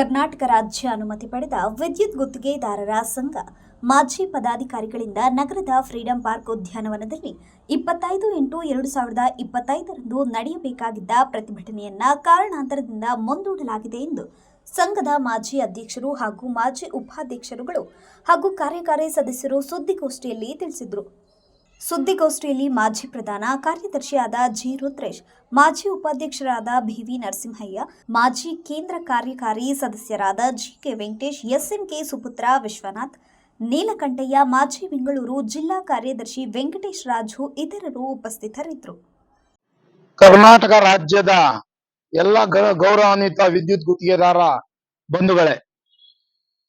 ಕರ್ನಾಟಕ ರಾಜ್ಯ ಅನುಮತಿ ಪಡೆದ ವಿದ್ಯುತ್ ಗುತ್ತಿಗೆದಾರರ ಸಂಘ ಮಾಜಿ ಪದಾಧಿಕಾರಿಗಳಿಂದ ನಗರದ ಫ್ರೀಡಂ ಪಾರ್ಕ್ ಉದ್ಯಾನವನದಲ್ಲಿ ಇಪ್ಪತ್ತೈದು ಎಂಟು ಎರಡು ಸಾವಿರದ ಇಪ್ಪತ್ತೈದರಂದು ನಡೆಯಬೇಕಾಗಿದ್ದ ಪ್ರತಿಭಟನೆಯನ್ನ ಕಾರಣಾಂತರದಿಂದ ಮುಂದೂಡಲಾಗಿದೆ ಎಂದು ಸಂಘದ ಮಾಜಿ ಅಧ್ಯಕ್ಷರು ಹಾಗೂ ಮಾಜಿ ಉಪಾಧ್ಯಕ್ಷರುಗಳು ಹಾಗೂ ಕಾರ್ಯಕಾರಿ ಸದಸ್ಯರು ಸುದ್ದಿಗೋಷ್ಠಿಯಲ್ಲಿ ತಿಳಿಸಿದರು. ಸುದ್ದಿಗೋಷ್ಠಿಯಲ್ಲಿ ಮಾಜಿ ಪ್ರಧಾನ ಕಾರ್ಯದರ್ಶಿಯಾದ ಜಿ ರುದ್ರೇಶ್, ಮಾಜಿ ಉಪಾಧ್ಯಕ್ಷರಾದ ಬಿವಿ ನರಸಿಂಹಯ್ಯ, ಮಾಜಿ ಕೇಂದ್ರ ಕಾರ್ಯಕಾರಿ ಸದಸ್ಯರಾದ ಜಿಕೆ ವೆಂಕಟೇಶ್, ಎಸ್ಎಂಕೆ ಸುಪುತ್ರ ವಿಶ್ವನಾಥ್, ನೀಲಕಂಠಯ್ಯ, ಮಾಜಿ ಬೆಂಗಳೂರು ಜಿಲ್ಲಾ ಕಾರ್ಯದರ್ಶಿ ವೆಂಕಟೇಶ್ ರಾಜು ಇತರರು ಉಪಸ್ಥಿತರಿದ್ದರು. ಕರ್ನಾಟಕ ರಾಜ್ಯದ ಎಲ್ಲ ಗೌರವಾನ್ವಿತ ವಿದ್ಯುತ್ ಗುತ್ತಿಗೆದಾರ ಬಂಧುಗಳೇ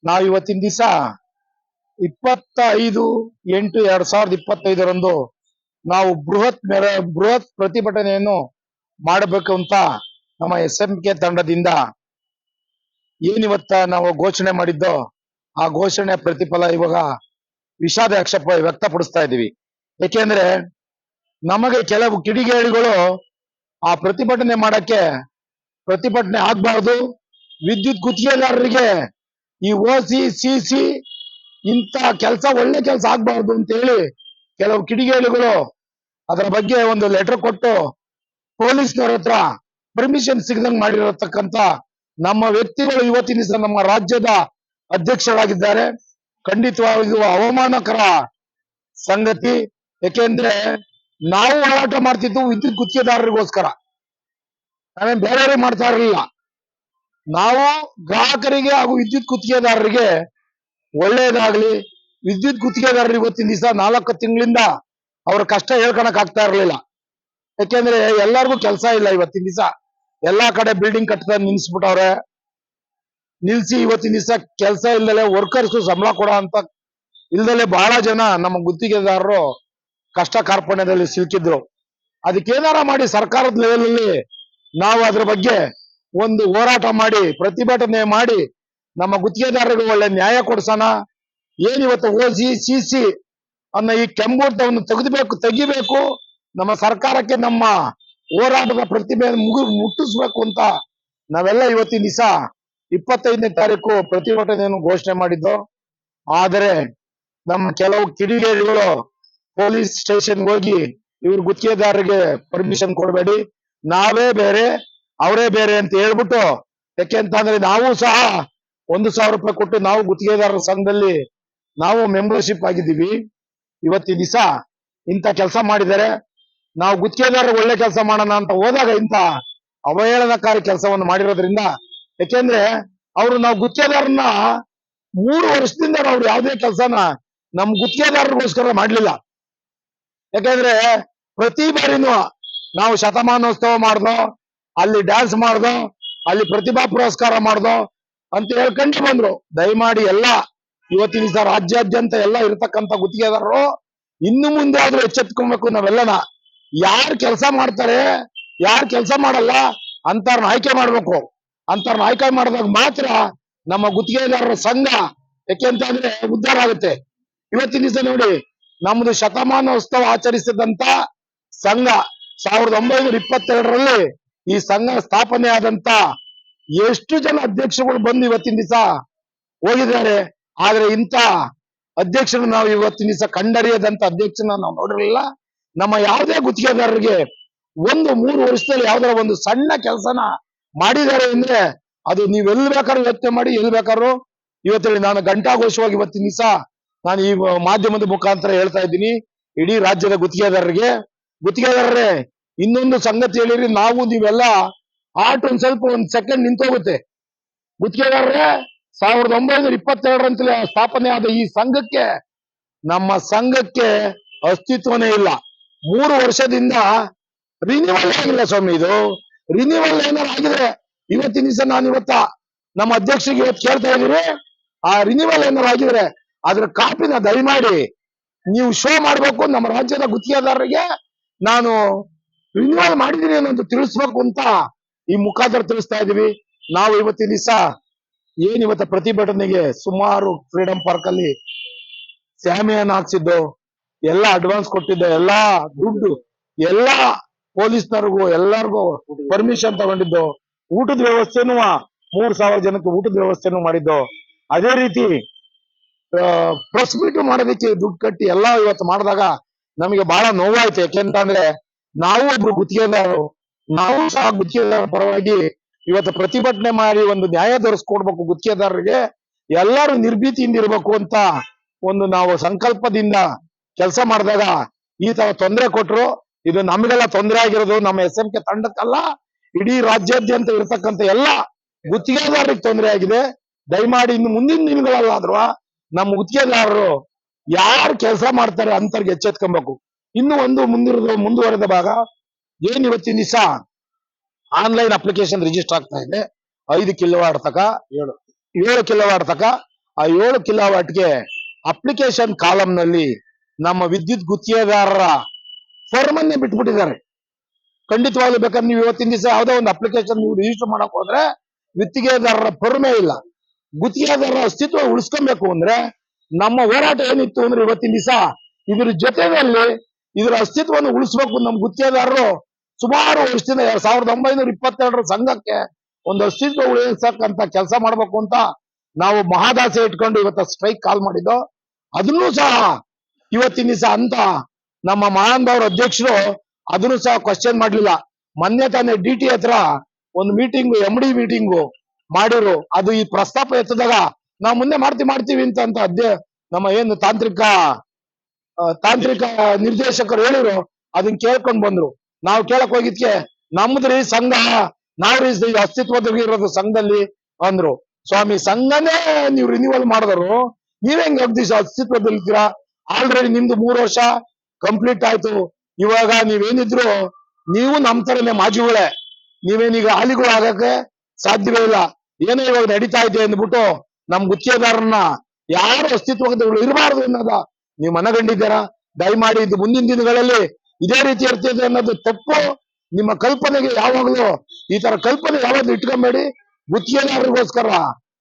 ನಾವು ಇವತ್ತಿನ ದಿವಸ ಇಪ್ಪತ್ತೈದು ಎಂಟು ಎರಡ್ ಸಾವಿರದ ಇಪ್ಪತ್ತೈದರಂದು ನಾವು ಬೃಹತ್ ಮೆರ ಬೃಹತ್ ಪ್ರತಿಭಟನೆಯನ್ನು ಮಾಡಬೇಕು ಅಂತ ನಮ್ಮ ಎಸ್ ಎಂ ಕೆ ತಂಡದಿಂದ ಏನಿವತ್ತ ನಾವು ಘೋಷಣೆ ಮಾಡಿದ್ದೋ ಆ ಘೋಷಣೆ ಪ್ರತಿಫಲ ಇವಾಗ ವಿಷಾದ ಆಕ್ಷೇಪ ವ್ಯಕ್ತಪಡಿಸ್ತಾ ಇದೀವಿ ಯಾಕೆಂದ್ರೆ ನಮಗೆ ಕೆಲವು ಕಿಡಿಗೇಡಿಗಳು ಆ ಪ್ರತಿಭಟನೆ ಮಾಡಕ್ಕೆ ಪ್ರತಿಭಟನೆ ಆಗ್ಬಾರ್ದು. ವಿದ್ಯುತ್ ಗುತ್ತಿಗೆದಾರರಿಗೆ ಈ ಸಿ ಸಿ ಸಿ ಇಂತ ಕೆಲಸ ಒಳ್ಳೆ ಕೆಲಸ ಆಗ್ಬಾರ್ದು ಅಂತ ಹೇಳಿ ಕೆಲವು ಕಿಡಿಗೇಡಿಗಳು ಅದರ ಬಗ್ಗೆ ಒಂದು ಲೆಟರ್ ಕೊಟ್ಟು ಪೊಲೀಸ್ನವ್ರ ಹತ್ರ ಪರ್ಮಿಷನ್ ಸಿಗದಂಗ್ ಮಾಡಿರತಕ್ಕಂತ ನಮ್ಮ ವ್ಯಕ್ತಿಗಳು ಇವತ್ತಿನ ದಿವಸ ನಮ್ಮ ರಾಜ್ಯದ ಅಧ್ಯಕ್ಷರಾಗಿದ್ದಾರೆ. ಖಂಡಿತವಾಗಿ ಇದು ಅವಮಾನಕರ ಸಂಗತಿ. ಯಾಕೆಂದ್ರೆ ನಾವು ಹೋರಾಟ ಮಾಡ್ತಿದ್ದು ವಿದ್ಯುತ್ ಗುತ್ತಿಗೆದಾರರಿಗೋಸ್ಕರ. ನಾವೇನ್ ಬೇರೆಯವ್ರಿಗೆ ಮಾಡ್ತಾ ಇರಲಿಲ್ಲ. ನಾವು ಗ್ರಾಹಕರಿಗೆ ಹಾಗೂ ವಿದ್ಯುತ್ ಗುತ್ತಿಗೆದಾರರಿಗೆ ಒಳ್ಳೆಯದಾಗ್ಲಿ ವಿದ್ಯುತ್ ಗುತ್ತಿಗೆದಾರರಿಗೆ ಇವತ್ತಿನ ದಿವಸ ನಾಲ್ಕು ತಿಂಗಳಿಂದ ಅವ್ರ ಕಷ್ಟ ಹೇಳ್ಕೊಳಕ್ ಆಗ್ತಾ ಇರ್ಲಿಲ್ಲ. ಯಾಕೆಂದ್ರೆ ಎಲ್ಲರಿಗೂ ಕೆಲಸ ಇಲ್ಲ ಇವತ್ತಿನ ದಿವಸ. ಎಲ್ಲಾ ಕಡೆ ಬಿಲ್ಡಿಂಗ್ ಕಟ್ಟದ ನಿಲ್ಸ್ಬಿಟ್ಟವ್ರೆ. ನಿಲ್ಸಿ ಇವತ್ತಿನ ದಿವಸ ಕೆಲಸ ಇಲ್ದಲೆ ವರ್ಕರ್ಸ್ ಸಂಬಳ ಕೊಡೋ ಅಂತ ಇಲ್ದಲೆ ಬಹಳ ಜನ ನಮ್ಮ ಗುತ್ತಿಗೆದಾರರು ಕಷ್ಟ ಕಾರ್ಪಣ್ಯದಲ್ಲಿ ಸಿಲುಕಿದ್ರು. ಅದಕ್ಕೇನಾರ ಮಾಡಿ ಸರ್ಕಾರದ ಲೆವೆಲ್ ಅಲ್ಲಿ ನಾವು ಅದ್ರ ಬಗ್ಗೆ ಒಂದು ಹೋರಾಟ ಮಾಡಿ, ಪ್ರತಿಭಟನೆ ಮಾಡಿ ನಮ್ಮ ಗುತ್ತಿಗೆದಾರರಿಗೆ ಒಳ್ಳೆ ನ್ಯಾಯ ಕೊಡ್ಸೋಣ. ಏನ್ ಇವತ್ತು ಓಸಿ ಸಿ ಸಿ ಅನ್ನೋ ಈ ಕೆಂಬೂಟವನ್ನು ತೆಗೆದಬೇಕು, ತೆಗಿಬೇಕು. ನಮ್ಮ ಸರ್ಕಾರಕ್ಕೆ ನಮ್ಮ ಹೋರಾಟದ ಪ್ರತಿಭೆ ಮುಗಿ, ಮುಟ್ಟಿಸ್ಬೇಕು ಅಂತ ನಾವೆಲ್ಲ ಇವತ್ತಿನ ದಿವಸ ಇಪ್ಪತ್ತೈದನೇ ತಾರೀಕು ಪ್ರತಿಭಟನೆಯನ್ನು ಘೋಷಣೆ ಮಾಡಿದ್ದು. ಆದರೆ ನಮ್ಮ ಕೆಲವು ಕಿಡಿಗೇಡಿಗಳು ಪೊಲೀಸ್ ಸ್ಟೇಷನ್ ಹೋಗಿ ಇವ್ರ ಗುತ್ತಿಗೆದಾರರಿಗೆ ಪರ್ಮಿಷನ್ ಕೊಡಬೇಡಿ. ನಾವೇ ಬೇರೆ, ಅವರೇ ಬೇರೆ ಅಂತ ಹೇಳ್ಬಿಟ್ಟು ಯಾಕೆ ಅಂತಂದ್ರೆ ನಾವು ಸಹ ಒಂದು ಸಾವಿರ ರೂಪಾಯಿ ಕೊಟ್ಟು ನಾವು ಗುತ್ತಿಗೆದಾರರ ಸಂಘದಲ್ಲಿ ನಾವು ಮೆಂಬರ್ಶಿಪ್ ಆಗಿದ್ದೀವಿ. ಇವತ್ತಿನ ದಿವಸ ಇಂಥ ಕೆಲಸ ಮಾಡಿದರೆ ನಾವು ಗುತ್ತಿಗೆದಾರರು ಒಳ್ಳೆ ಕೆಲಸ ಮಾಡೋಣ ಅಂತ ಹೋದಾಗ ಇಂಥ ಅವಹೇಳನಕಾರಿ ಕೆಲಸವನ್ನು ಮಾಡಿರೋದ್ರಿಂದ ಯಾಕೆಂದ್ರೆ ಅವರು ನಾವು ಗುತ್ತಿಗೆದಾರನ್ನ ಮೂರು ವರ್ಷದಿಂದ ನಾವು ಯಾವುದೇ ಕೆಲಸನ ನಮ್ ಗುತ್ತಿಗೆದಾರರಿಗೋಸ್ಕರ ಮಾಡ್ಲಿಲ್ಲ. ಯಾಕಂದ್ರೆ ಪ್ರತಿ ಬಾರಿನೂ ನಾವು ಶತಮಾನೋತ್ಸವ ಮಾಡ್ದೋ, ಅಲ್ಲಿ ಡ್ಯಾನ್ಸ್ ಮಾಡ್ದೋ, ಅಲ್ಲಿ ಪ್ರತಿಭಾ ಪುರಸ್ಕಾರ ಮಾಡ್ದೋ ಅಂತ ಹೇಳ್ಕೊಂಡು ಬಂದ್ರು. ದಯಮಾಡಿ ಎಲ್ಲ ಇವತ್ತಿನ ದಿವಸ ರಾಜ್ಯಾದ್ಯಂತ ಎಲ್ಲ ಇರತಕ್ಕಂತ ಗುತ್ತಿಗೆದಾರರು, ಇನ್ನು ಮುಂದೆ ಆದ್ರೂ ಎಚ್ಚೆತ್ಕೊಬೇಕು ನಾವೆಲ್ಲನ. ಯಾರು ಕೆಲಸ ಮಾಡ್ತಾರೆ, ಯಾರು ಕೆಲಸ ಮಾಡಲ್ಲ ಅಂತಾರನ್ನ ಆಯ್ಕೆ ಮಾಡ್ಬೇಕು. ಅಂತಾರನ್ನ ಆಯ್ಕೆ ಮಾಡಿದಾಗ ಮಾತ್ರ ನಮ್ಮ ಗುತ್ತಿಗೆದಾರರ ಸಂಘ ಯಾಕೆಂತಂದ್ರೆ ಉದ್ಧಾರ ಆಗುತ್ತೆ. ಇವತ್ತಿನ ದಿವಸ ನೋಡಿ, ನಮ್ದು ಶತಮಾನೋತ್ಸವ ಆಚರಿಸಿದಂತ ಸಂಘ, ಸಾವಿರದ ಒಂಬೈನೂರ ಇಪ್ಪತ್ತೆರಡರಲ್ಲಿ ಈ ಸಂಘ ಸ್ಥಾಪನೆ ಆದಂತ ಎಷ್ಟು ಜನ ಅಧ್ಯಕ್ಷಗಳು ಬಂದು ಇವತ್ತಿನ ದಿವಸ ಹೋಗಿದ್ದಾರೆ? ಆದ್ರೆ ಇಂತ ಅಧ್ಯಕ್ಷರು ನಾವು ಇವತ್ತಿನ ದಿವಸ ಕಂಡರಿಯದಂತ ಅಧ್ಯಕ್ಷನ ನಾವು ನೋಡಿರಲಿಲ್ಲ. ನಮ್ಮ ಯಾವುದೇ ಗುತ್ತಿಗೆದಾರರಿಗೆ ಒಂದು ಮೂರು ವರ್ಷದಲ್ಲಿ ಯಾವ್ದಾರ ಒಂದು ಸಣ್ಣ ಕೆಲಸನ ಮಾಡಿದ್ದಾರೆ ಅಂದ್ರೆ ಅದು ನೀವ್ ಎಲ್ಲಿ ಬೇಕಾದ್ರೂ ಯೋಚನೆ ಮಾಡಿ, ಎಲ್ಲಿ ಬೇಕಾದ್ರು ಇವತ್ತಲ್ಲಿ ನಾನು ಘಂಟಾಘೋಷವಾಗಿ ಇವತ್ತಿನ ದಿವಸ ನಾನು ಈ ಮಾಧ್ಯಮದ ಮುಖಾಂತರ ಹೇಳ್ತಾ ಇದ್ದೀನಿ. ಇಡೀ ರಾಜ್ಯದ ಗುತ್ತಿಗೆದಾರರಿಗೆ. ಗುತ್ತಿಗೆದಾರರೇ, ಇನ್ನೊಂದು ಸಂಗತಿ ಹೇಳಿರಿ ನಾವು ನೀವೆಲ್ಲ ಆಟ ಒಂದ್ ಸ್ವಲ್ಪ ಒಂದ್ ಸೆಕೆಂಡ್ ನಿಂತೋಗುತ್ತೆ. ಗುತ್ತಿಗೆದಾರರೇ ಸಾವಿರದ ಒಂಬೈನೂರ ಇಪ್ಪತ್ತೆರಡರಂತಲೇ ಸ್ಥಾಪನೆ ಆದ ಈ ಸಂಘಕ್ಕೆ, ನಮ್ಮ ಸಂಘಕ್ಕೆ ಅಸ್ತಿತ್ವನೇ ಇಲ್ಲ. ಮೂರು ವರ್ಷದಿಂದ ರಿನಿವಲ್ ಆಗಿಲ್ಲ ಸ್ವಾಮಿ ಇದು. ರಿನಿವಲ್ ಏನಾರು ಆಗಿದ್ರೆ ಇವತ್ತಿನ ದಿವಸ ನಾನು ಇವತ್ತ ನಮ್ಮ ಅಧ್ಯಕ್ಷರಿಗೆ ಇವತ್ತು ಕೇಳ್ತಾ ಇದೀನಿ ಆ ರಿನಿವಲ್ ಏನಾರು ಆಗಿದ್ರೆ ಅದ್ರ ಕಾಪಿನ ದಯಮಾಡಿ ನೀವು ಶೋ ಮಾಡ್ಬೇಕು ನಮ್ಮ ರಾಜ್ಯದ ಗುತ್ತಿಗೆದಾರರಿಗೆ. ನಾನು ರಿನಿವಲ್ ಮಾಡಿದೀನಿ ಅನ್ನೋದು ತಿಳಿಸ್ಬೇಕು ಅಂತ ಈ ಮುಖಾಂತರ ತಿಳಿಸ್ತಾ ಇದೀವಿ ನಾವು ಇವತ್ತಿನ ದಿವಸ ಏನ್ ಇವತ್ತ ಪ್ರತಿಭಟನೆಗೆ ಸುಮಾರು ಫ್ರೀಡಂ ಪಾರ್ಕ್ ಅಲ್ಲಿ ಸ್ಯಾಮಿಯನ್ನ ಹಾಕ್ಸಿದ್ದು, ಎಲ್ಲ ಅಡ್ವಾನ್ಸ್ ಕೊಟ್ಟಿದ್ದ, ಎಲ್ಲಾ ದುಡ್ಡು, ಎಲ್ಲಾ ಪೊಲೀಸ್ನವ್ರಿಗೂ, ಎಲ್ಲರಿಗೂ ಪರ್ಮಿಷನ್ ತಗೊಂಡಿದ್ದು, ಊಟದ ವ್ಯವಸ್ಥೆನೂ ಮೂರ್ ಸಾವಿರ ಜನಕ್ಕೆ ಊಟದ ವ್ಯವಸ್ಥೆನು ಮಾಡಿದ್ದು. ಅದೇ ರೀತಿ ಪ್ರೆಸ್ ಮೀಟ್ ಮಾಡೋದಕ್ಕೆ ದುಡ್ಡು ಕಟ್ಟಿ ಎಲ್ಲ ಇವತ್ತು ಮಾಡಿದಾಗ ನಮಗೆ ಬಹಳ ನೋವಾಯ್ತು. ಯಾಕೆಂತಂದ್ರೆ ನಾವು ಒಬ್ರು ಗುತ್ತಿಗೆದಾರರು ನಾವು ಸಹ ಗುತ್ತಿಗೆದಾರರ ಪರವಾಗಿ ಇವತ್ತು ಪ್ರತಿಭಟನೆ ಮಾಡಿ ಒಂದು ನ್ಯಾಯ ದೊರಸ್ಕೊಡ್ಬೇಕು ಗುತ್ತಿಗೆದಾರರಿಗೆ, ಎಲ್ಲರೂ ನಿರ್ಭೀತಿಯಿಂದ ಇರ್ಬೇಕು ಅಂತ ಒಂದು ನಾವು ಸಂಕಲ್ಪದಿಂದ ಕೆಲಸ ಮಾಡಿದಾಗ ಈ ತರ ತೊಂದರೆ ಕೊಟ್ರು, ಇದು ನಮಗೆಲ್ಲ ತೊಂದರೆ ಆಗಿರೋದು, ನಮ್ಮ ಎಸ್ ಎಂ ಕೆ ತಂಡಕ್ಕಲ್ಲ, ಇಡೀ ರಾಜ್ಯಾದ್ಯಂತ ಇರತಕ್ಕಂತ ಎಲ್ಲ ಗುತ್ತಿಗೆದಾರರಿಗೆ ತೊಂದರೆ ಆಗಿದೆ. ದಯಮಾಡಿ ಇನ್ನು ಮುಂದಿನ ದಿನಗಳಲ್ಲಾದ್ರೂ ನಮ್ಮ ಗುತ್ತಿಗೆದಾರರು ಯಾರು ಕೆಲಸ ಮಾಡ್ತಾರೆ ಅಂತರ್ಗೆ ಎಚ್ಚೆತ್ಕೊಬೇಕು. ಇನ್ನು ಒಂದು ಮುಂದಿರೋದು, ಮುಂದುವರೆದ ಭಾಗ ಏನ್ ಇವತ್ತಿನ ದಿವಸ? ಆನ್ಲೈನ್ ಅಪ್ಲಿಕೇಶನ್ ರಿಜಿಸ್ಟರ್ ಆಗ್ತಾ ಇದೆ. ಐದು ಕಿಲೋವಾಟ್ ತಕ, ಏಳು ಏಳು ಕಿಲೋವಾಟ್ ತಕ, ಆ ಏಳು ಕಿಲೋವಾಟ್ಗೆ ಅಪ್ಲಿಕೇಶನ್ ಕಾಲಮ್ನಲ್ಲಿ ನಮ್ಮ ವಿದ್ಯುತ್ ಗುತ್ತಿಗೆದಾರರ ಫಾರ್ಮ್ ಅನ್ನೇ ಬಿಟ್ಬಿಟ್ಟಿದ್ದಾರೆ. ಖಂಡಿತವಾಗ್ಲೂ ಬೇಕಾದ್ರೆ ನೀವು ಇವತ್ತಿನ ದಿವಸ ಯಾವುದೋ ಒಂದು ಅಪ್ಲಿಕೇಶನ್ ನೀವು ರಿಜಿಸ್ಟರ್ ಮಾಡಕ್ ಹೋದ್ರೆ ಗುತ್ತಿಗೆದಾರರ ಫರ್ಮೇ ಇಲ್ಲ. ಗುತ್ತಿಗೆದಾರರ ಅಸ್ತಿತ್ವ ಉಳಿಸ್ಕೊಬೇಕು ಅಂದ್ರೆ ನಮ್ಮ ಹೋರಾಟ ಏನಿತ್ತು ಅಂದ್ರೆ ಇವತ್ತಿನ ದಿವಸ ಇದ್ರ ಜೊತೆಯಲ್ಲಿ ಇದರ ಅಸ್ತಿತ್ವವನ್ನು ಉಳಿಸ್ಬೇಕು ನಮ್ಮ ಗುತ್ತಿಗೆದಾರರು. ಸುಮಾರು ವರ್ಷದಿಂದ ಎರಡ್ ಸಾವಿರದ ಒಂಬೈನೂರ ಇಪ್ಪತ್ತೆರಡರ ಸಂಘಕ್ಕೆ ಒಂದು ಅಸ್ತಿತ್ವ ಉಳಿಸಕ್ಕಂತ ಕೆಲಸ ಮಾಡ್ಬೇಕು ಅಂತ ನಾವು ಮಹಾದಾಸೆ ಇಟ್ಕೊಂಡು ಇವತ್ತ ಸ್ಟ್ರೈಕ್ ಕಾಲ್ ಮಾಡಿದ್ದು. ಅದನ್ನು ಸಹ ಇವತ್ತಿನ ದಿವಸ ಅಂತ ನಮ್ಮ ಮಹಾನ್ಭಾವ್ರ ಅಧ್ಯಕ್ಷರು ಅದನ್ನು ಸಹ ಕ್ವಶನ್ ಮಾಡ್ಲಿಲ್ಲ. ಮೊನ್ನೆ ತಾನೇ ಡಿ ಟಿ ಹತ್ರ ಒಂದು ಮೀಟಿಂಗ್ ಎಂ ಡಿ ಮೀಟಿಂಗು ಮಾಡಿರು. ಅದು ಈ ಪ್ರಸ್ತಾಪ ಎತ್ತದಾಗ ನಾವು ಮುಂದೆ ಮಾಡ್ತಿ, ಮಾಡ್ತೀವಿ ಅಂತ ಅಂತ ಅಧ್ಯ ನಮ್ಮ ಏನು ತಾಂತ್ರಿಕ ತಾಂತ್ರಿಕ ನಿರ್ದೇಶಕರು ಹೇಳಿರು. ಅದನ್ನ ಕೇಳ್ಕೊಂಡ್ ಬಂದ್ರು. ನಾವು ಕೇಳಕ್ ಹೋಗಿದ್ಕೆ, ನಮ್ದ್ರಿ ಸಂಘ, ನಾವ್ರಿ ಅಸ್ತಿತ್ವದಲ್ಲಿ ಇರೋದು ಸಂಘದಲ್ಲಿ ಅಂದ್ರು. ಸ್ವಾಮಿ, ಸಂಘನೇ ನೀವು ರಿನ್ಯೂವಲ್ ಮಾಡಿದ್ರು. ನೀವ್ ಹೆಂಗ್ ಅಸ್ತಿತ್ವದಲ್ಲಿ ಅಸ್ತಿತ್ವದಲ್ಲಿದ್ದೀರಾ ಆಲ್ರೆಡಿ ನಿಮ್ದು ಮೂರು ವರ್ಷ ಕಂಪ್ಲೀಟ್ ಆಯ್ತು. ಇವಾಗ ನೀವೇನಿದ್ರು, ನೀವು ನಮ್ ತರನೇ ಮಾಜಿಗಳೇ. ನೀವೇನೀಗ ಹಾಲಿಗಳು ಆಗಕ್ಕೆ ಸಾಧ್ಯವೇ ಇಲ್ಲ. ಏನೋ ಇವಾಗ ನಡೀತಾ ಇದೆ ಅಂದ್ಬಿಟ್ಟು ನಮ್ ಗುತ್ತಿಗೆದಾರನ್ನ ಯಾರು ಅಸ್ತಿತ್ವದಲ್ಲಿ ಇರಬಾರ್ದು ಅನ್ನೋದ. ನೀವು ಮನಗಂಡಿದ್ದೀರಾ? ದಯಮಾಡಿ ಇದು ಮುಂದಿನ ದಿನಗಳಲ್ಲಿ ಇದೇ ರೀತಿ ಇರ್ತದೆ ಅನ್ನೋದು ತಪ್ಪು. ನಿಮ್ಮ ಕಲ್ಪನೆಗೆ ಯಾವಾಗಲೂ ಈ ತರ ಕಲ್ಪನೆ ಯಾವಾಗ್ಲೂ ಇಟ್ಕೊಂಬೇಡಿ. ಗುತ್ತಿಗೆದಾರರಿಗೋಸ್ಕರ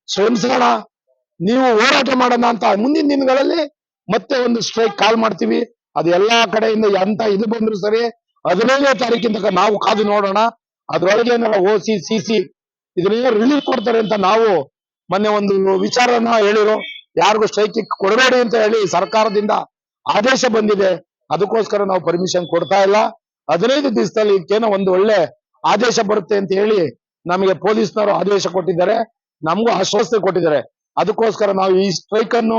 ಶ್ರಮಿಸೋಣ. ನೀವು ಹೋರಾಟ ಮಾಡೋಣ ಅಂತ ಮುಂದಿನ ದಿನಗಳಲ್ಲಿ ಮತ್ತೆ ಒಂದು ಸ್ಟ್ರೈಕ್ ಕಾಲ್ ಮಾಡ್ತೀವಿ. ಅದು ಎಲ್ಲಾ ಕಡೆಯಿಂದ ಎಂತ ಇದು ಬಂದ್ರು ಸರಿ, ಹದಿನೈದನೇ ತನಕ ನಾವು ಕಾದು ನೋಡೋಣ. ಅದ್ರೊಳಗೆ ಏನಾರ ಓ ಸಿ ಸಿ ಸಿ ಇದನ್ನೇ ರಿಲೀಫ್ ಕೊಡ್ತಾರೆ ಅಂತ ನಾವು ಮೊನ್ನೆ ಒಂದು ವಿಚಾರನ ಹೇಳಿರು. ಯಾರಿಗೂ ಸ್ಟ್ರೈಕ್ ಕೊಡಬೇಡಿ ಅಂತ ಹೇಳಿ ಸರ್ಕಾರದಿಂದ ಆದೇಶ ಬಂದಿದೆ. ಅದಕ್ಕೋಸ್ಕರ ನಾವು ಪರ್ಮಿಷನ್ ಕೊಡ್ತಾ ಇಲ್ಲ. ಹದಿನೈದು ದಿವಸದಲ್ಲಿ ಇದಕ್ಕೇನೋ ಒಂದು ಒಳ್ಳೆ ಆದೇಶ ಬರುತ್ತೆ ಅಂತ ಹೇಳಿ ನಮಗೆ ಪೊಲೀಸ್ನವರು ಆದೇಶ ಕೊಟ್ಟಿದ್ದಾರೆ. ನಮಗೂ ಆಶ್ವಾಸನೆ ಕೊಟ್ಟಿದ್ದಾರೆ. ಅದಕ್ಕೋಸ್ಕರ ನಾವು ಈ ಸ್ಟ್ರೈಕ್ ಅನ್ನು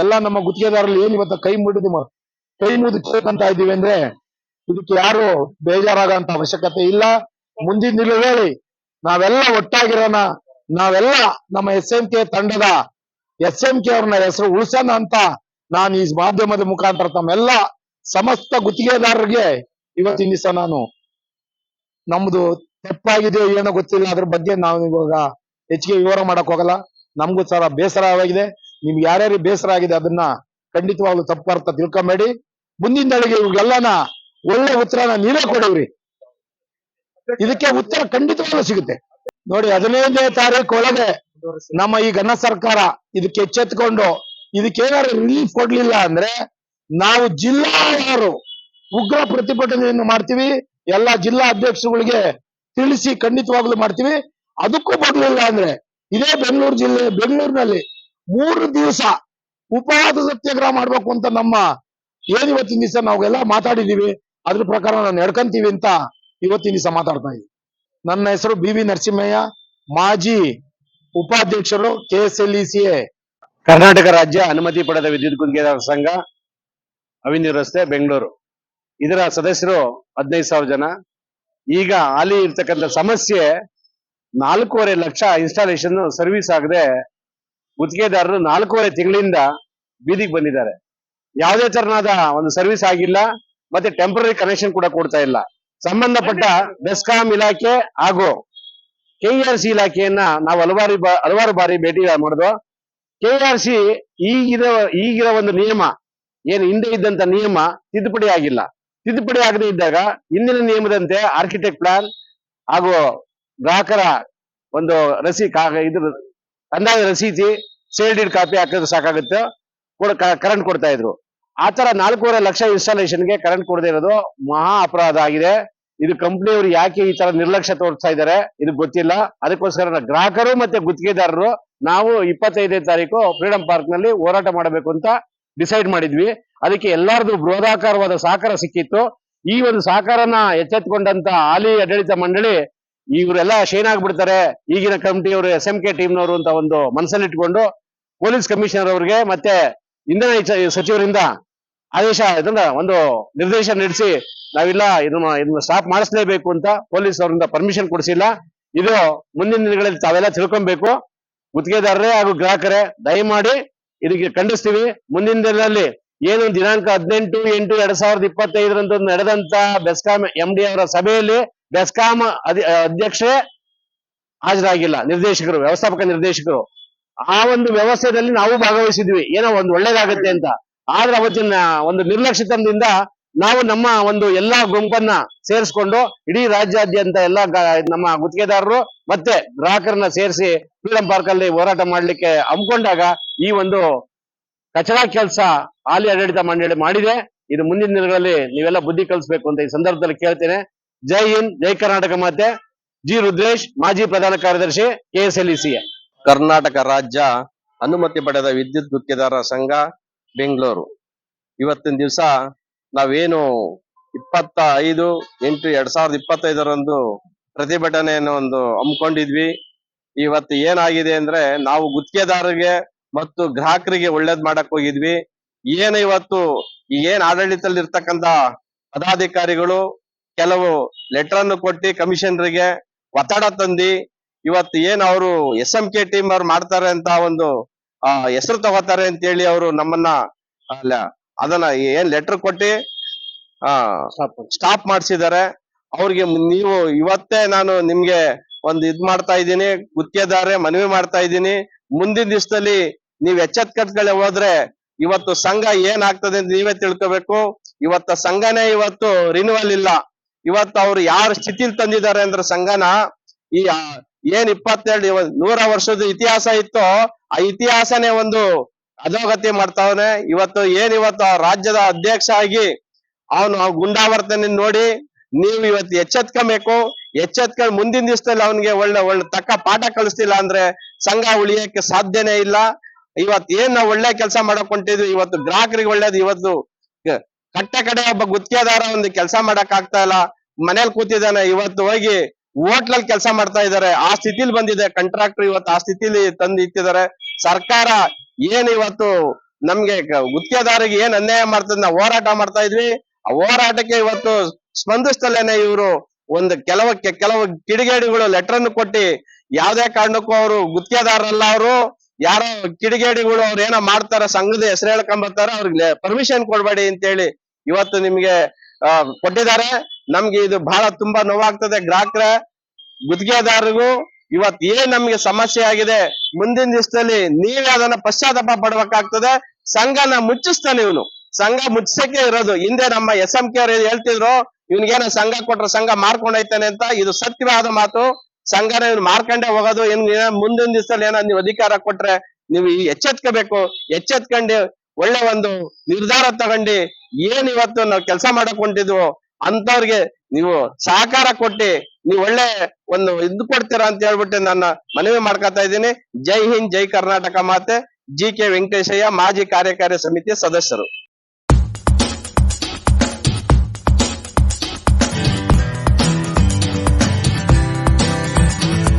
ಎಲ್ಲ ನಮ್ಮ ಗುತ್ತಿಗೆದಾರರಲ್ಲಿ ಏನ್ ಇವತ್ತು ಕೈ ಮುಡಿದು ಕೈ ಮುಗಿದು ಕೇಳ್ಕೊಂತ ಇದ್ದೀವಿ ಅಂದ್ರೆ ಇದಕ್ಕೆ ಯಾರು ಬೇಜಾರಾಗಂತ ಅವಶ್ಯಕತೆ ಇಲ್ಲ. ಮುಂದಿನ ಹೇಳಿ ನಾವೆಲ್ಲ ಒಟ್ಟಾಗಿರೋಣ. ನಾವೆಲ್ಲ ನಮ್ಮ ಎಸ್ ಎಂ ಕೆ ತಂಡದ ಎಸ್ ಎಂ ಕೆ ಅವ್ರನ್ನ ಹೆಸರು ಉಳಿಸೋಣ ಅಂತ ನಾನು ಈ ಮಾಧ್ಯಮದ ಮುಖಾಂತರ ತಮ್ಮೆಲ್ಲ ಸಮಸ್ತ ಗುತ್ತಿಗೆದಾರರಿಗೆ ಇವತ್ತಿನ ದಿವಸ ನಾನು ನಮ್ದು ತಪ್ಪಾಗಿದೆ ಏನೋ ಗೊತ್ತಿಲ್ಲ, ಅದ್ರ ಬಗ್ಗೆ ನಾವು ಇವಾಗ ಹೆಚ್ಚಿಗೆ ವಿವರ ಮಾಡಕ್ ಹೋಗಲ್ಲ. ನಮಗೂ ಸರ ಬೇಸರವಾಗಿದೆ ನಿಮ್ಗೆ ಯಾರ್ಯಾರಿಗೆ ಬೇಸರ ಆಗಿದೆ ಅದನ್ನ ಖಂಡಿತವಾಗ್ಲೂ ತಪ್ಪು ಅರ್ಥ ತಿಳ್ಕೊಂಬೇಡಿ. ಮುಂದಿನ ದಿನಗಳಿಗೆ ಇವ್ರಿಗೆಲ್ಲನ ಒಳ್ಳೆ ಉತ್ತರನ ನೀವೇ ಕೊಡವ್ರಿ. ಇದಕ್ಕೆ ಉತ್ತರ ಖಂಡಿತವಾಗ್ಲೂ ಸಿಗುತ್ತೆ. ನೋಡಿ, ಹದಿನೈದನೇ ತಾರೀಕು ಒಳಗೆ ನಮ್ಮ ಈ ಘನ ಸರ್ಕಾರ ಇದಕ್ಕೆ ಎಚ್ಚೆತ್ಕೊಂಡು ಇದಕ್ಕೇನಾದ್ರು ರಿಲೀಫ್ ಕೊಡ್ಲಿಲ್ಲ ಅಂದ್ರೆ ನಾವು ಜಿಲ್ಲಾವಾರು ಉಗ್ರ ಪ್ರತಿಭಟನೆಯನ್ನು ಮಾಡ್ತೀವಿ, ಎಲ್ಲಾ ಜಿಲ್ಲಾ ಅಧ್ಯಕ್ಷರುಗಳಿಗೆ ತಿಳಿಸಿ ಖಂಡಿತವಾಗ್ಲು ಮಾಡ್ತೀವಿ. ಅದಕ್ಕೂ ಬರ್ಲಿಲ್ಲ ಅಂದ್ರೆ ಇದೇ ಬೆಂಗಳೂರು ಜಿಲ್ಲೆ, ಬೆಂಗಳೂರಿನಲ್ಲಿ ಮೂರು ದಿವಸ ಉಪವಾಸ ಸತ್ಯಾಗ್ರಹ ಮಾಡ್ಬೇಕು ಅಂತ ನಮ್ಮ ಏನ್ ಇವತ್ತಿನ ದಿವಸ ನಾವೆಲ್ಲ ಮಾತಾಡಿದೀವಿ ಅದ್ರ ಪ್ರಕಾರ ನಾನು ನಡ್ಕಂತೀವಿ ಅಂತ ಇವತ್ತಿನ ದಿವಸ ಮಾತಾಡ್ತಾ ಇದ್ದೀವಿ ನನ್ನ ಹೆಸರು ಬಿ ವಿ ನರಸಿಂಹಯ್ಯ, ಮಾಜಿ ಉಪಾಧ್ಯಕ್ಷರು ಕೆ ಕರ್ನಾಟಕ ರಾಜ್ಯ ಅನುಮತಿ ಪಡೆದ ವಿದ್ಯುತ್ ಗುತ್ತಿಗೆದಾರರ ಸಂಘ ಅವಿನ್ಯೂ ರಸ್ತೆ ಬೆಂಗಳೂರು. ಇದರ ಸದಸ್ಯರು ಹದಿನೈದು ಸಾವಿರ ಜನ. ಈಗ ಹಾಲಿ ಇರ್ತಕ್ಕಂಥ ಸಮಸ್ಯೆ ನಾಲ್ಕೂವರೆ ಲಕ್ಷ ಇನ್ಸ್ಟಾಲೇಷನ್ ಸರ್ವಿಸ್ ಆಗದೆ ಗುತ್ತಿಗೆದಾರರು ನಾಲ್ಕೂವರೆ ತಿಂಗಳಿಂದ ಬೀದಿಗೆ ಬಂದಿದ್ದಾರೆ. ಯಾವುದೇ ತರನಾದ ಒಂದು ಸರ್ವಿಸ್ ಆಗಿಲ್ಲ, ಮತ್ತೆ ಟೆಂಪರರಿ ಕನೆಕ್ಷನ್ ಕೂಡ ಕೊಡ್ತಾ ಇಲ್ಲ. ಸಂಬಂಧಪಟ್ಟ ಬೆಸ್ಕಾಂ ಇಲಾಖೆ ಹಾಗೂ ಕೆಇಆರ್ ಸಿ ಇಲಾಖೆಯನ್ನ ನಾವು ಹಲವಾರು ಹಲವಾರು ಬಾರಿ ಭೇಟಿ ಮಾಡಿದ್ವು. ಕೆಆರ್ ಸಿ ಈಗಿರೋ ಈಗಿರೋ ಒಂದು ನಿಯಮ ಏನು ಹಿಂದೆ ಇದ್ದಂತ ನಿಯಮ ತಿದ್ದುಪಡಿ ಆಗಿಲ್ಲ. ತಿದ್ದುಪಡಿ ಆಗದೆ ಇದ್ದಾಗ ಹಿಂದಿನ ನಿಯಮದಂತೆ ಆರ್ಕಿಟೆಕ್ಟ್ ಪ್ಲಾನ್ ಹಾಗೂ ಗ್ರಾಹಕರ ಒಂದು ರಸಿ ಇದ್ರ ಅಂದಾಜು ರಸೀತಿ ಸೇಲ್ ಡೀಡ್ ಕಾಪಿ ಹಾಕಿದ್ರೆ ಸಾಕಾಗುತ್ತೆ. ಕರೆಂಟ್ ಕೊಡ್ತಾ ಇದ್ರು. ಆ ತರ ನಾಲ್ಕೂವರೆ ಲಕ್ಷ ಇನ್ಸ್ಟಾಲೇಷನ್ಗೆ ಕರೆಂಟ್ ಕೊಡದೇ ಇರೋದು ಮಹಾ ಅಪರಾಧ ಆಗಿದೆ. ಇದು ಕಂಪ್ನಿಯವರು ಯಾಕೆ ಈ ತರ ನಿರ್ಲಕ್ಷ್ಯ ತೋರಿಸ್ತಾ ಇದ್ದಾರೆ ಇದು ಗೊತ್ತಿಲ್ಲ. ಅದಕ್ಕೋಸ್ಕರ ಗ್ರಾಹಕರು ಮತ್ತೆ ಗುತ್ತಿಗೆದಾರರು ನಾವು ಇಪ್ಪತ್ತೈದನೇ ತಾರೀಕು ಫ್ರೀಡಂ ಪಾರ್ಕ್ನಲ್ಲಿ ಹೋರಾಟ ಮಾಡಬೇಕು ಅಂತ ಡಿಸೈಡ್ ಮಾಡಿದ್ವಿ. ಅದಕ್ಕೆ ಎಲ್ಲಾರ್ದು ಬೃಹದಾಕಾರವಾದ ಸಹಕಾರ ಸಿಕ್ಕಿತ್ತು. ಈ ಒಂದು ಸಹಕಾರನ ಎಚ್ಚೆತ್ಕೊಂಡಂತ ಹಾಲಿ ಆಡಳಿತ ಮಂಡಳಿ ಇವರೆಲ್ಲ ಶೇನ್ ಆಗ್ಬಿಡ್ತಾರೆ. ಈಗಿನ ಕಮಿಟಿಯವರು ಎಸ್ ಎಂ ಕೆ ಟೀಮ್ನವರು ಅಂತ ಒಂದು ಮನಸ್ಸಲ್ಲಿಟ್ಕೊಂಡು ಪೊಲೀಸ್ ಕಮಿಷನರ್ ಅವರಿಗೆ ಮತ್ತೆ ಇಂಧನ ಸಚಿವರಿಂದ ಆದೇಶ ಇದನ್ನ ಒಂದು ನಿರ್ದೇಶನ ನಡೆಸಿ ನಾವಿಲ್ಲ ಇದನ್ನ ಇದನ್ನ ಸ್ಟಾಪ್ ಮಾಡಿಸ್ಲೇಬೇಕು ಅಂತ ಪೊಲೀಸ್ ಅವರಿಂದ ಪರ್ಮಿಷನ್ ಕೊಡಿಸಿಲ್ಲ. ಇದು ಮುಂದಿನ ದಿನಗಳಲ್ಲಿ ತಾವೆಲ್ಲ ತಿಳ್ಕೊಬೇಕು. ಗುತ್ತಿಗೆದಾರರೇ ಹಾಗೂ ಗ್ರಾಹಕರೇ, ದಯಮಾಡಿ ಇದಕ್ಕೆ ಖಂಡಿಸ್ತೀವಿ. ಮುಂದಿನ ದಿನದಲ್ಲಿ ಏನು ದಿನಾಂಕ ಹದಿನೆಂಟು, ಎಂಟು, ಎರಡ್ ಸಾವಿರದ ಇಪ್ಪತ್ತೈದರಂದು ನಡೆದಂತ ಬೆಸ್ಕಾಂ ಎಂ ಡಿ ಅವರ ಸಭೆಯಲ್ಲಿ ಬೆಸ್ಕಾಂ ಅಧ್ಯಕ್ಷೆ ಹಾಜರಾಗಿಲ್ಲ. ನಿರ್ದೇಶಕರು, ವ್ಯವಸ್ಥಾಪಕ ನಿರ್ದೇಶಕರು. ಆ ಒಂದು ವ್ಯವಸ್ಥೆಯಲ್ಲಿ ನಾವು ಭಾಗವಹಿಸಿದ್ವಿ. ಏನೋ ಒಂದು ಒಳ್ಳೇದಾಗತ್ತೆ ಅಂತ. ಆದ್ರೆ ಅವತ್ತಿನ ಒಂದು ನಿರ್ಲಕ್ಷ್ಯತನದಿಂದ ನಾವು ನಮ್ಮ ಒಂದು ಎಲ್ಲಾ ಗುಂಪನ್ನ ಸೇರಿಸ್ಕೊಂಡು ಇಡೀ ರಾಜ್ಯಾದ್ಯಂತ ಎಲ್ಲಾ ನಮ್ಮ ಗುತ್ತಿಗೆದಾರರು ಮತ್ತೆ ಗ್ರಾಹಕರನ್ನ ಸೇರಿಸಿ ಫ್ರೀಡಂ ಪಾರ್ಕ್ ಅಲ್ಲಿ ಹೋರಾಟ ಮಾಡ್ಲಿಕ್ಕೆ ಹಮ್ಮಿಕೊಂಡಾಗ ಈ ಒಂದು ಕಚರಾ ಕೆಲಸ ಹಾಲಿ ಆಡಳಿತ ಮಂಡಳಿ ಮಾಡಿದೆ. ಇದು ಮುಂದಿನ ದಿನಗಳಲ್ಲಿ ನೀವೆಲ್ಲ ಬುದ್ಧಿ ಕಲಿಸ್ಬೇಕು ಅಂತ ಈ ಸಂದರ್ಭದಲ್ಲಿ ಕೇಳ್ತೇನೆ. ಜೈ ಹಿಂದ್, ಜೈ ಕರ್ನಾಟಕ ಮಾತೆ. ಜಿ ರುದ್ರೇಶ್, ಮಾಜಿ ಪ್ರಧಾನ ಕಾರ್ಯದರ್ಶಿ ಕೆಎಸ್ಎಲ್ಇಸಿ ಕರ್ನಾಟಕ ರಾಜ್ಯ ಅನುಮತಿ ಪಡೆದ ವಿದ್ಯುತ್ ಗುತ್ತಿಗೆದಾರರ ಸಂಘ ಬೆಂಗಳೂರು. ಇವತ್ತಿನ ದಿವಸ ನಾವೇನು ಇಪ್ಪತ್ತ ಐದು ಎಂಟು ಎರಡ್ ಸಾವಿರದ ಇಪ್ಪತ್ತೈದರಂದು ಪ್ರತಿಭಟನೆಯನ್ನು ಒಂದು ಹಮ್ಮಿಕೊಂಡಿದ್ವಿ. ಇವತ್ತು ಏನಾಗಿದೆ ಅಂದ್ರೆ ನಾವು ಗುತ್ತಿಗೆದಾರರಿಗೆ ಮತ್ತು ಗ್ರಾಹಕರಿಗೆ ಒಳ್ಳೇದ್ ಮಾಡಕ್ ಹೋಗಿದ್ವಿ. ಏನು ಇವತ್ತು ಏನ್ ಆಡಳಿತದಲ್ಲಿ ಇರ್ತಕ್ಕಂತ ಪದಾಧಿಕಾರಿಗಳು ಕೆಲವು ಲೆಟರ್ ಅನ್ನು ಕೊಟ್ಟು ಕಮಿಷನರಿಗೆ ಒತ್ತಡ ತಂದಿ, ಇವತ್ತು ಏನ್ ಅವರು ಎಸ್ ಎಂ ಕೆ ಟೀಮ್ ಅವ್ರು ಮಾಡ್ತಾರೆ ಅಂತ ಒಂದು ಹೆಸರು ತಗೋತಾರೆ ಅಂತ ಹೇಳಿ ಅವರು ನಮ್ಮನ್ನ ಅದನ್ನ ಏನ್ ಲೆಟರ್ ಕೊಟ್ಟಿ ಆ ಸ್ಟಾಪ್ ಮಾಡಿಸಿದ್ದಾರೆ ಅವ್ರಿಗೆ ನೀವು ಇವತ್ತೇ ನಾನು ನಿಮ್ಗೆ ಒಂದ್ ಇದ್ ಮಾಡ್ತಾ ಇದ್ದೀನಿ ಗುತ್ತಿಗೆದಾರೆ ಮನವಿ ಮಾಡ್ತಾ ಇದ್ದೀನಿ. ಮುಂದಿನ ದಿವಸದಲ್ಲಿ ನೀವ್ ಎಚ್ಚೆತ್ಕಟ್ಗಳೇ ಹೋದ್ರೆ ಇವತ್ತು ಸಂಘ ಏನ್ ಆಗ್ತದೆ ಅಂತ ನೀವೇ ತಿಳ್ಕೋಬೇಕು. ಇವತ್ತ ಸಂಘನೇ ಇವತ್ತು ರಿನ್ಯೂವಲ್ ಇಲ್ಲ. ಇವತ್ತು ಅವ್ರು ಯಾರ ಸ್ಥಿತಿಲಿ ತಂದಿದ್ದಾರೆ ಅಂದ್ರೆ ಸಂಘನ ಈ ಏನ್ ಇಪ್ಪತ್ತೆರಡು ನೂರ ವರ್ಷದ ಇತಿಹಾಸ ಇತ್ತು ಆ ಇತಿಹಾಸನೇ ಒಂದು ಅಧೋಗತಿ ಮಾಡ್ತಾವನೆ. ಇವತ್ತು ಏನ್ ಇವತ್ತು ರಾಜ್ಯದ ಅಧ್ಯಕ್ಷ ಆಗಿ ಅವನು ಗುಂಡಾವರ್ತನೆ ನೋಡಿ ನೀವು ಇವತ್ತು ಎಚ್ಚೆತ್ಕೊಬೇಕು. ಎಚ್ಚೆತ್ಕೊಂಡು ಮುಂದಿನ ದಿವಸದಲ್ಲಿ ಅವನಿಗೆ ಒಳ್ಳೆ ಒಳ್ಳೆ ತಕ್ಕ ಪಾಠ ಕಲಿಸ್ತಿಲ್ಲ ಅಂದ್ರೆ ಸಂಘ ಉಳಿಯಕ್ಕೆ ಸಾಧ್ಯನೇ ಇಲ್ಲ. ಇವತ್ ಏನ್ ನಾವು ಒಳ್ಳೆ ಕೆಲಸ ಮಾಡಕ್ ಹೊಂಟಿದ್ವಿ, ಇವತ್ತು ಗ್ರಾಹಕರಿಗೆ ಒಳ್ಳೇದು, ಇವತ್ತು ಕಟ್ಟ ಕಡೆ ಒಬ್ಬ ಗುತ್ತಿಗೆದಾರ ಒಂದು ಕೆಲಸ ಮಾಡಕ್ ಆಗ್ತಾ ಇಲ್ಲ. ಮನೇಲಿ ಕೂತಿದ್ದಾನೆ, ಇವತ್ತು ಹೋಗಿ ಹೋಟ್ಲಲ್ಲಿ ಕೆಲಸ ಮಾಡ್ತಾ ಇದ್ದಾರೆ ಆ ಸ್ಥಿತಿಲಿ ಬಂದಿದೆ. ಕಾಂಟ್ರಾಕ್ಟರ್ ಇವತ್ತು ಆ ಸ್ಥಿತಿಲಿ ತಂದು ಇಟ್ಟಿದ್ದಾರೆ. ಸರ್ಕಾರ ಏನ್ ಇವತ್ತು ನಮ್ಗೆ ಗುತ್ತಿಗೆದಾರಿಗೆ ಏನ್ ಅನ್ಯಾಯ ಮಾಡ್ತದೆ ನಾವು ಹೋರಾಟ ಮಾಡ್ತಾ ಇದ್ವಿ. ಆ ಹೋರಾಟಕ್ಕೆ ಇವತ್ತು ಸ್ಪಂದಿಸ್ತಲೇನೆ ಇವರು ಒಂದು ಕೆಲವು ಕೆಲವು ಕಿಡಿಗೇಡಿಗಳು ಲೆಟರ್ ಅನ್ನು ಕೊಟ್ಟಿ ಯಾವ್ದೇ ಕಾರಣಕ್ಕೂ ಅವರು ಗುತ್ತಿಗೆದಾರಲ್ಲ ಅವರು. ಯಾರೋ ಕಿಡಿಗೇಡಿಗಳು ಅವ್ರು ಏನೋ ಮಾಡ್ತಾರ ಸಂಘದ ಹೆಸರು ಹೇಳ್ಕೊಂಬರ್ತಾರ ಅವ್ರಿಗೆ ಪರ್ಮಿಷನ್ ಕೊಡ್ಬೇಡಿ ಅಂತೇಳಿ ಇವತ್ತು ನಿಮ್ಗೆ ಕೊಟ್ಟಿದ್ದಾರೆ. ನಮ್ಗೆ ಇದು ಬಹಳ ತುಂಬಾ ನೋವಾಗ್ತದೆ. ಗ್ರಾಹಕರ, ಗುತ್ತಿಗೆದಾರರಿಗೂ ಇವತ್ ಏನ್ ನಮ್ಗೆ ಸಮಸ್ಯೆ ಆಗಿದೆ? ಮುಂದಿನ ದಿವಸದಲ್ಲಿ ನೀವೇ ಅದನ್ನ ಪಶ್ಚಾತ್ತಾಪ ಪಡ್ಬೇಕಾಗ್ತದೆ. ಸಂಘನ ಮುಚ್ಚಿಸ್ತಾನೆ ಇವನು. ಸಂಘ ಮುಚ್ಚಕ್ಕೆ ಇರೋದು. ಹಿಂದೆ ನಮ್ಮ ಎಸ್ ಎಂ ಕೆ ಅವ್ರು ಹೇಳ್ತಿದ್ರು, ಇವ್ನಿಗೇನ ಸಂಘ ಕೊಟ್ರ ಸಂಘ ಮಾರ್ಕೊಂಡೈತಾನೆ ಅಂತ, ಇದು ಸತ್ಯವಾದ ಮಾತು. ಸಂಘನ ಇವ್ನು ಮಾರ್ಕೊಂಡೇ ಹೋಗೋದು. ಇನ್ ಮುಂದಿನ ದಿವಸದಲ್ಲಿ ಏನೋ ನೀವು ಅಧಿಕಾರ ಕೊಟ್ರೆ ನೀವು ಎಚ್ಚೆತ್ಕೋಬೇಕು. ಎಚ್ಚೆತ್ಕೊಂಡು ಒಳ್ಳೆ ಒಂದು ನಿರ್ಧಾರ ತಗೊಂಡು ಏನ್ ಇವತ್ತು ನಾವು ಕೆಲಸ ಮಾಡಕ್ ಹೊಂಟಿದ್ವು ಅಂತವ್ರಿಗೆ ನೀವು ಸಹಕಾರ ಕೊಟ್ಟಿ ನೀವು ಒಳ್ಳೆ ಒಂದು ಇದು ಕೊಡ್ತೀರಾ ಅಂತ ಹೇಳ್ಬಿಟ್ಟು ನನ್ನ ಮನವಿ ಮಾಡ್ಕೊತಾ ಇದ್ದೀನಿ. ಜೈ ಹಿಂದ್, ಜೈ ಕರ್ನಾಟಕ ಮಾತೆ. ಜಿ ಕೆ ವೆಂಕಟೇಶಯ್ಯ, ಮಾಜಿ ಕಾರ್ಯಕಾರಿ ಸಮಿತಿಯ ಸದಸ್ಯರು.